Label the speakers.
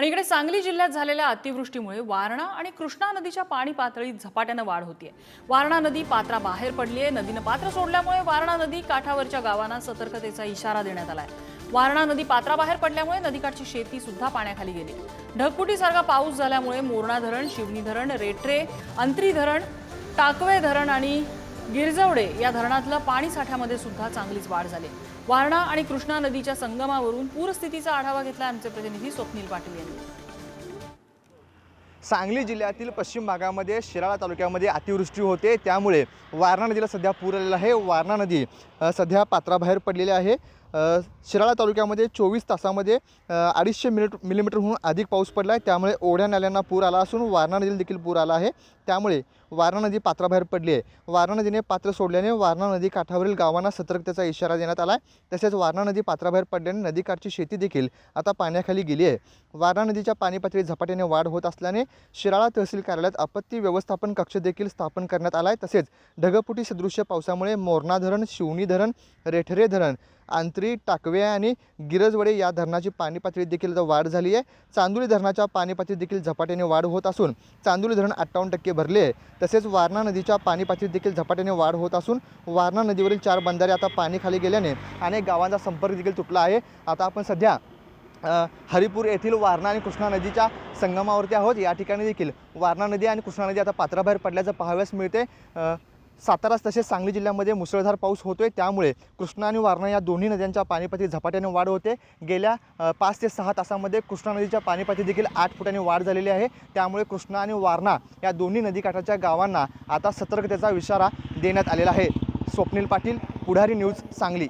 Speaker 1: आणि इकडे सांगली जिल्ह्यात झालेल्या अतिवृष्टीमुळे वारणा आणि कृष्णा नदीच्या पाणी पातळीत झपाट्यानं वाढ होतीये. वारणा नदी पात्रा बाहेर पडली आहे नदीनं पात्र सोडल्यामुळे वारणा नदी काठावरच्या गावांना सतर्कतेचा इशारा देण्यात आलाय. वारणा नदी पात्राबाहेर पडल्यामुळे नदीकाठची शेती सुद्धा पाण्याखाली गेली. ढगफुटीसारखा पाऊस झाल्यामुळे मोरणा धरण शिवनी धरण रेट्रे अंत्री धरण टाकवे धरण आणि गिरजवडे या धरणातलं पाणी साठ्यामध्ये सुद्धा चांगलीच वाढ झाली. वारणा आणि कृष्णा नदीच्या संगमावरून पूरस्थितीचा आढावा घेतला आमचे प्रतिनिधी स्वप्नील पाटील यांनी.
Speaker 2: सांगली जिल्ह्यातील पश्चिम भागामध्ये शिराळा तालुक्यामध्ये अतिवृष्टी होते. त्यामुळे वारणा नदीला सध्या पूर आलेला आहे. वारणा नदी सध्या पात्राबाहेर पडलेली आहे. शिराळा तालुक्यामध्ये चोवीस तासामध्ये अडीचशे मिलिट मिलीमीटरहून अधिक पाऊस पडला आहे त्यामुळे ओढ्या नाल्यांना पूर आला असून वारणा नदीला देखील पूर आला आहे. त्यामुळे वारणा नदी पात्राबाहेर पडली आहे. वारणा नदीने पात्र सोडल्याने वारणा नदी काठावरील गावांना सतर्कतेचा इशारा देण्यात आला आहे तसेच वारणा नदी पात्राबाहेर पडल्याने नदीकाठची शेती देखील आता पाण्याखाली गेली आहे. वारणा नदीच्या पाणी पातळीत झपाट्याने वाढ होत असल्याने शिराळा तहसील कार्यालयात आपत्ती व्यवस्थापन कक्ष देखील स्थापन करण्यात आला आहे तसेच ढगफुटी सदृश्य पावसामुळे मोरणा धरण शिवणी धरण रेठरे धरण पाथरी टाकवे आणि गिरजवडे या धरणाची पाणी पातळीत देखील आता वाढ झाली आहे. चांदोली धरणाच्या पाणी पातळीत देखील झपाट्याने वाढ होत असून चांदोली धरण अठ्ठावन्न टक्के भरले आहे. तसेच वारणा नदीच्या पाणी पातळीत देखील झपाट्याने वाढ होत असून वारणा नदीवरील चार बंधारे आता पाणी खाली गेल्याने अनेक गावांचा संपर्क देखील तुटला आहे. आता आपण सध्या हरिपूर येथील वारणा आणि कृष्णा नदीच्या संगमावरती आहोत. या ठिकाणी देखील वारणा नदी आणि कृष्णा नदी आता पात्राबाहेर पडल्याचं पाहाव्यास मिळते. साताराच तसेच सांगली जिल्ह्यामध्ये मुसळधार पाऊस होतोय. त्यामुळे कृष्णा आणि वारणा या दोन्ही नद्यांच्या पाणीपाती झपाट्याने वाढ होते. गेल्या पाच ते सहा तासामध्ये कृष्णा नदीच्या पाणीपाती देखील आठ फुटांनी वाढ झालेली आहे. त्यामुळे कृष्णा आणि वारणा या दोन्ही नदीकाठाच्या गावांना आता सतर्कतेचा इशारा देण्यात आलेला आहे. स्वप्नील पाटील पुढारी न्यूज सांगली.